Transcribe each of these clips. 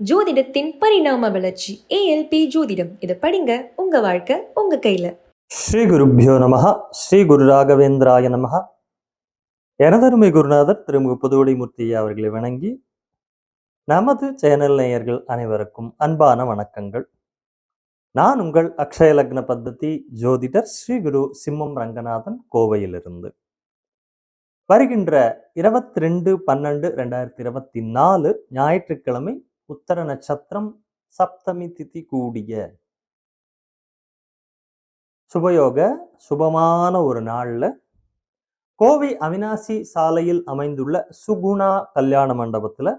ஜோதிடத்தின் பரிணாம வளர்ச்சி ஏஎல்பி ஜோதிடம். இதை படிங்க உங்க வாழ்க்கை உங்க கையில. ஸ்ரீ குருப்பியோ நமக ஸ்ரீ குரு ராகவேந்திராய நமக எனதருமை குருநாதர் திருமுக புதுவடிமூர்த்தி அவர்களை வணங்கி நமது சேனல் நேயர்கள் அனைவருக்கும் அன்பான வணக்கங்கள். நான் உங்கள் அக்ஷய லக்ன பத்ததி ஜோதிடர் ஸ்ரீ குரு சிம்மம் ரங்கநாதன் கோவையிலிருந்து. வருகின்ற இருபத்தி ரெண்டு பன்னெண்டு ரெண்டாயிரத்தி இருபத்தி நாலு ஞாயிற்றுக்கிழமை உத்தர நட்சத்திரம் சப்தமி திதி கூடிய சுபயோக சுபமான ஒரு நாளில் கோவை அவினாசி சாலையில் அமைந்துள்ள சுகுணா கல்யாண மண்டபத்தில்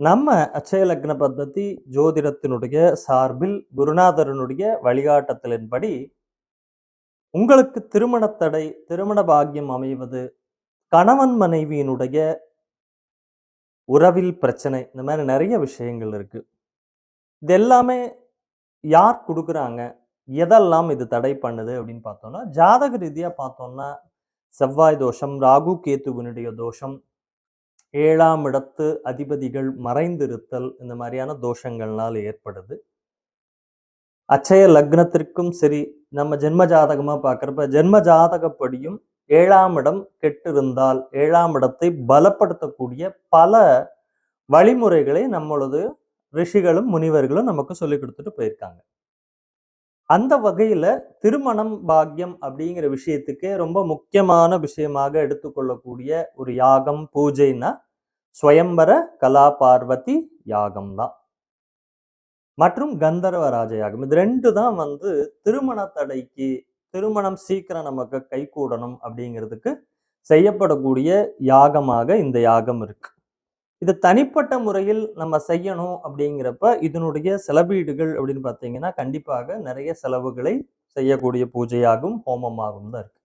நம்ம அச்சய லக்ன பத்ததி ஜோதிடத்தினுடைய சார்பில் குருநாதரனுடைய வழிகாட்டத்தின்படி உங்களுக்கு திருமண தடை திருமண பாக்கியம் அமைவது கணவன் மனைவியினுடைய உறவில் பிரச்சனை இந்த மாதிரி நிறைய விஷயங்கள் இருக்குது இது எல்லாமே யார் கொடுக்குறாங்க? எதெல்லாம் இது தடை பண்ணுது அப்படின்னு பார்த்தோம்னா ஜாதக ரீதியாக பார்த்தோம்னா செவ்வாய் தோஷம் ராகு கேத்துவினுடைய தோஷம் ஏழாம் இடத்து அதிபதிகள் மறைந்திருத்தல் இந்த மாதிரியான தோஷங்கள்னால் ஏற்படுது. அச்சய லக்னத்திற்கும் சரி நம்ம ஜென்ம ஜாதகமாக பார்க்குறப்ப ஜென்ம ஜாதகப்படியும் ஏழாம் இடம் கெட்டிருந்தால் ஏழாம் இடத்தை பலப்படுத்தக்கூடிய பல வழிமுறைகளை நம்மளது ரிஷிகளும் முனிவர்களும் நமக்கு சொல்லி கொடுத்துட்டு போயிருக்காங்க. அந்த வகையில திருமணம் பாக்கியம் அப்படிங்கிற விஷயத்துக்கு ரொம்ப முக்கியமான விஷயமாக எடுத்துக்கொள்ளக்கூடிய ஒரு யாகம் பூஜைன்னா ஸ்வயம்பர கலா பார்வதி யாகம் தான் மற்றும் கந்தர்வ ராஜ யாகம். இது ரெண்டு தான் வந்து திருமண தடைக்கு திருமணம் சீக்கிரம் நமக்கு கைகூடணும் அப்படிங்கிறதுக்கு செய்யப்படக்கூடிய யாகமாக இந்த யாகம் இருக்கு. இது தனிப்பட்ட முறையில் நம்ம செய்யணும் அப்படிங்கிறப்ப இதனுடைய செலவீடுகள் அப்படின்னு பார்த்தீங்கன்னா கண்டிப்பாக நிறைய செலவுகளை செய்யக்கூடிய பூஜையாகும் ஹோமமாகவும் தான் இருக்கு.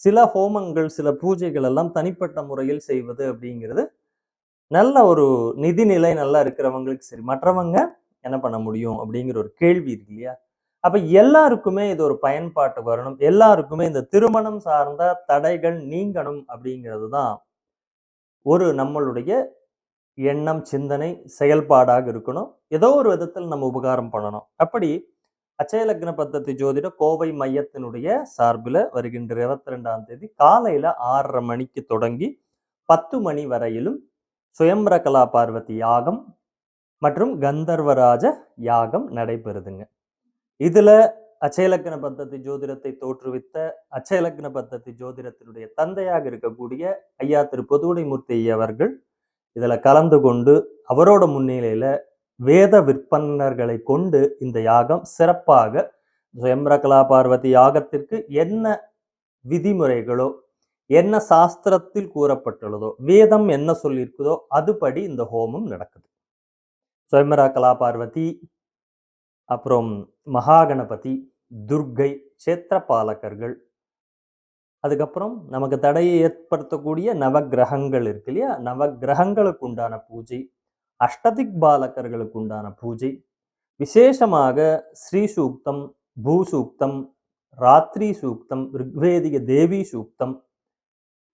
சில ஹோமங்கள் சில பூஜைகள் எல்லாம் தனிப்பட்ட முறையில் செய்வது அப்படிங்கிறது நல்ல ஒரு நிதிநிலை நல்லா இருக்கிறவங்களுக்கு சரி மற்றவங்க என்ன பண்ண முடியும் அப்படிங்கிற ஒரு கேள்வி இருக்கு இல்லையா? அப்ப எல்லாருக்குமே இது ஒரு பயன்பாட்டு வரணும். எல்லாருக்குமே இந்த திருமணம் சார்ந்த தடைகள் நீங்கணும் அப்படிங்கிறது தான் ஒரு நம்மளுடைய எண்ணம் சிந்தனை செயல்பாடாக இருக்கணும். ஏதோ ஒரு விதத்தில் நம்ம உபகாரம் பண்ணணும். அப்படி அச்சயலக்ன பத்தத்தி ஜோதிட கோவை மையத்தினுடைய சார்பில் வருகின்ற இருபத்தி ரெண்டாம் தேதி காலையில் ஆறரை மணிக்கு தொடங்கி பத்து மணி வரையிலும் சுயம்பர கலா பார்வதி யாகம் மற்றும் கந்தர்வராஜ யாகம் நடைபெறுதுங்க. இதுல அச்சயலக்கண பத்தத்தி ஜோதிடத்தை தோற்றுவித்த அச்சயலக்கண பத்தத்தி ஜோதிடத்தினுடைய தந்தையாக இருக்கக்கூடிய ஐயா திரு பொதுவுடைமூர்த்தி அவர்கள் இதில் கலந்து கொண்டு அவரோட முன்னிலையில வேத விற்பனர்களை கொண்டு இந்த யாகம் சிறப்பாக சுயம்பரகலா பார்வதி யாகத்திற்கு என்ன விதிமுறைகளோ என்ன சாஸ்திரத்தில் கூறப்பட்டுள்ளதோ வேதம் என்ன சொல்லியிருக்குதோ அதுபடி இந்த ஹோமம் நடக்குது. சுயம்பரா கலா பார்வதி அப்புறம் மகாகணபதி துர்க்கை சேத்திரபாலகர்கள். அதுக்கப்புறம் நமக்கு தடையை ஏற்படுத்தக்கூடிய நவக்கிரகங்கள் இருக்கு இல்லையா? நவக்கிரகங்களுக்கு உண்டான பூஜை அஷ்டதிக் பாலகர்களுக்கு உண்டான பூஜை விசேஷமாக ஸ்ரீ சூக்தம் பூசூக்தம் ராத்திரி சூக்தம் ரிக்வேதிக தேவி சூக்தம்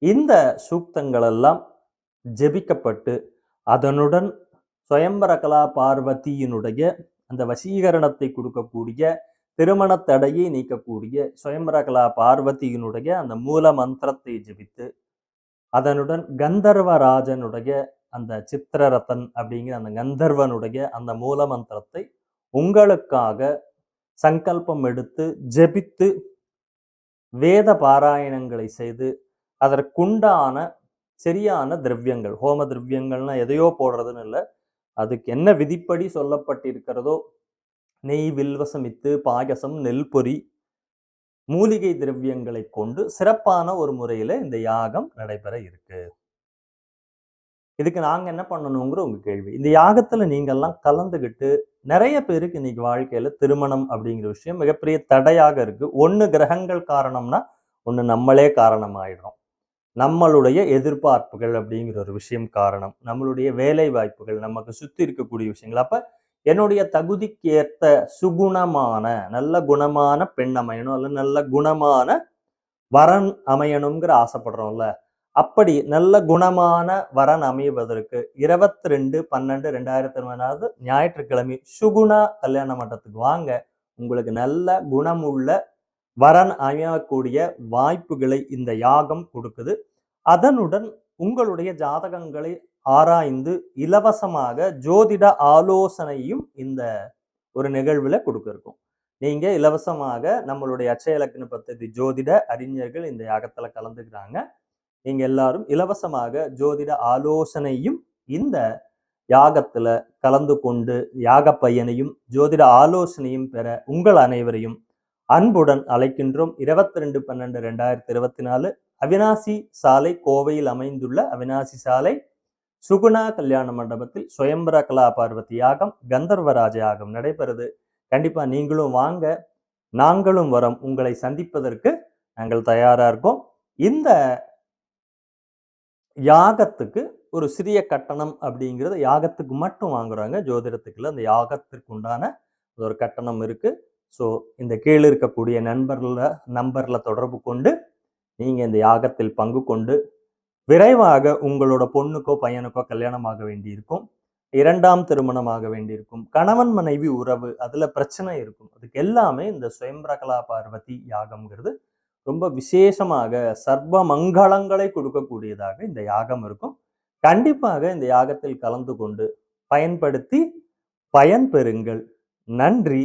இந்த சூக்தங்களெல்லாம் ஜெபிக்கப்பட்டு அதனுடன் சுயம்பரகலா பார்வதியினுடைய அந்த வசீகரணத்தை கொடுக்கக்கூடிய திருமண தடையை நீக்கக்கூடிய சுயம்பரகலா பார்வதியினுடைய அந்த மூல மந்திரத்தை ஜெபித்து அதனுடன் கந்தர்வராஜனுடைய அந்த சித்திரரத்தன் அப்படிங்கிற அந்த கந்தர்வனுடைய அந்த மூல மந்திரத்தை உங்களுக்காக சங்கல்பம் எடுத்து ஜெபித்து வேத பாராயணங்களை செய்து அதற்குண்டான சரியான திரவியங்கள் ஹோம திரவியங்கள்னா எதையோ போடுறதுன்னு இல்லை அதுக்கு என்ன விதிப்படி சொல்லப்பட்டிருக்கிறதோ நெய் வில்வசமித்து பாயசம் நெல் பொரி மூலிகை திரவியங்களை கொண்டு சிறப்பான ஒரு முறையில் இந்த யாகம் நடைபெற இருக்கு. இதுக்கு நாங்கள் என்ன பண்ணணுங்கிற உங்கள் கேள்வி. இந்த யாகத்தில் நீங்கள்லாம் கலந்துக்கிட்டு நிறைய பேருக்கு இன்னைக்கு வாழ்க்கையில் திருமணம் அப்படிங்கிற விஷயம் மிகப்பெரிய தடையாக இருக்குது ஒன்று கிரகங்கள் காரணம்னா ஒன்று நம்மளே காரணமாயிடும் நம்மளுடைய எதிர்பார்ப்புகள் அப்படிங்கிற ஒரு விஷயம் காரணம். நம்மளுடைய வேலை வாய்ப்புகள் நமக்கு சுற்றி இருக்கக்கூடிய விஷயங்கள். அப்போ என்னுடைய தகுதிக்கு ஏற்ற சுகுணமான நல்ல குணமான பெண் அமையணும் அல்ல நல்ல குணமான வரன் அமையணுங்கிற ஆசைப்படுறோம்ல. அப்படி நல்ல குணமான வரன் அமைவதற்கு இருபத்தி ரெண்டு பன்னெண்டு ரெண்டாயிரத்தி இருபதாவது ஞாயிற்றுக்கிழமை சுகுணா கல்யாண மண்டபத்துக்கு வாங்க. உங்களுக்கு நல்ல குணமுள்ள வரன் அமையக்கூடிய வாய்ப்புகளை இந்த யாகம் கொடுக்குது. அதனுடன் உங்களுடைய ஜாதகங்களை ஆராய்ந்து இலவசமாக ஜோதிட ஆலோசனையும் இந்த ஒரு நிகழ்வில் கொடுக்கிருக்கும் நீங்கள் இலவசமாக நம்மளுடைய அச்சய இலக்கண ஜோதிட அறிஞர்கள் இந்த யாகத்தில் கலந்துக்கிறாங்க. நீங்கள் எல்லாரும் இலவசமாக ஜோதிட ஆலோசனையும் இந்த யாகத்தில் கலந்து கொண்டு யாக பையனையும் ஜோதிட ஆலோசனையும் பெற உங்கள் அனைவரையும் அன்புடன் அழைக்கின்றோம். இருபத்தி ரெண்டு பன்னெண்டு ரெண்டாயிரத்தி இருபத்தி நாலு அவினாசி சாலை கோவையில் அமைந்துள்ள அவினாசி சாலை சுகுணா கல்யாண மண்டபத்தில் சுயம்பர கலா பார்வதி யாகம் கந்தர்வராஜ யாகம் நடைபெறுது. கண்டிப்பா நீங்களும் வாங்க நாங்களும் வரோம். உங்களை சந்திப்பதற்கு நாங்கள் தயாரா இருக்கோம். இந்த யாகத்துக்கு ஒரு சிறிய கட்டணம் அப்படிங்கிறது யாகத்துக்கு மட்டும் வாங்குறாங்க. ஜோதிடத்துக்குள்ள அந்த யாகத்திற்கு உண்டான ஒரு கட்டணம் இருக்கு. ஸோ இந்த கீழே இருக்கக்கூடிய நண்பரில் நம்பரில் தொடர்பு கொண்டு நீங்கள் இந்த யாகத்தில் பங்கு கொண்டு விரைவாக உங்களோட பொண்ணுக்கோ பையனுக்கோ கல்யாணமாக வேண்டியிருக்கும். இரண்டாம் திருமணமாக வேண்டியிருக்கும். கணவன் மனைவி உறவு அதில் பிரச்சனை இருக்கும். அதுக்கு எல்லாமே இந்த சுயம்பிரகலா பார்வதி யாகம்ங்கிறது ரொம்ப விசேஷமாக சர்வ மங்களங்களை கொடுக்கக்கூடியதாக இந்த யாகம் இருக்கும். கண்டிப்பாக இந்த யாகத்தில் கலந்து கொண்டு பயன்படுத்தி பயன் பெறுங்கள் நன்றி.